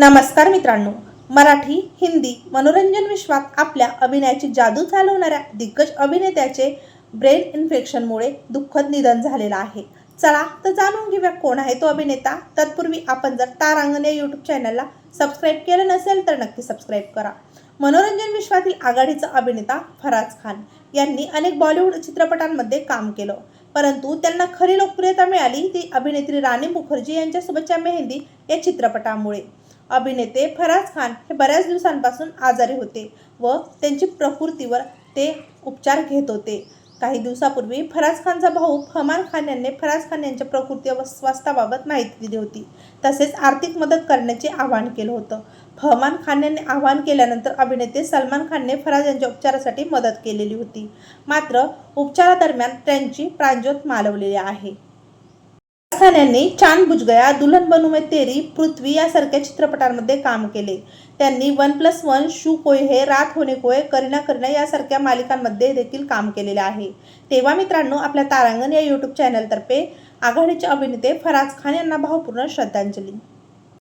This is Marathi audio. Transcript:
नमस्कार मित्रांनो मराठी हिंदी मनोरंजन विश्वात आपल्या अभिनयाची जादू चालवणाऱ्या दिग्गज अभिनेत्याचे ब्रेन इन्फेक्शनमुळे दुःखद निधन झालेलं आहे. चला तर जाणून घेऊया कोण आहे तो अभिनेता. तत्पूर्वी आपण जर तारांगण या यूट्यूब चॅनलला सबस्क्राईब केलं नसेल तर नक्की सबस्क्राईब करा. मनोरंजन विश्वातील आघाडीचा अभिनेता फराज खान यांनी अनेक बॉलिवूड चित्रपटांमध्ये काम केलं. परंतु त्यांना खरी लोकप्रियता मिळाली ती अभिनेत्री राणी मुखर्जी यांच्यासोबतच्या मेहंदी या चित्रपटामुळे. अभिनेते फराज खान हे बऱ्याच दिवसांपासून आजारी होते व त्यांची प्रकृतीवर ते उपचार घेत होते. काही दिवसापूर्वी फराज खानचा भाऊ फमान खान यांनी फराज खान यांच्या प्रकृती व स्वास्थ्याबाबत माहिती दिली होती. तसेच आर्थिक मदत करण्याचे आवाहन केलं होतं. फहमान खान यांनी आवाहन केल्यानंतर अभिनेते सलमान खानने फराज यांच्या उपचारासाठी मदत केलेली होती. मात्र उपचारादरम्यान त्यांची प्राणज्योत मालवलेली आहे. फराज खान यांनी चांद बुज गया दुल्हन बनू मैं तेरी पृथ्वी यासारख्या चित्रपटांमध्ये काम केले. त्यांनी वन प्लस वन शू कोय हे रात होणे कोय करीना करीना यासारख्या मालिकांमध्ये देखील काम केलेले आहे. तेव्हा मित्रांनो आपल्या तारांगण या यूट्यूब चॅनलतर्फे आघाडीचे अभिनेते फराज खान यांना भावपूर्ण श्रद्धांजली.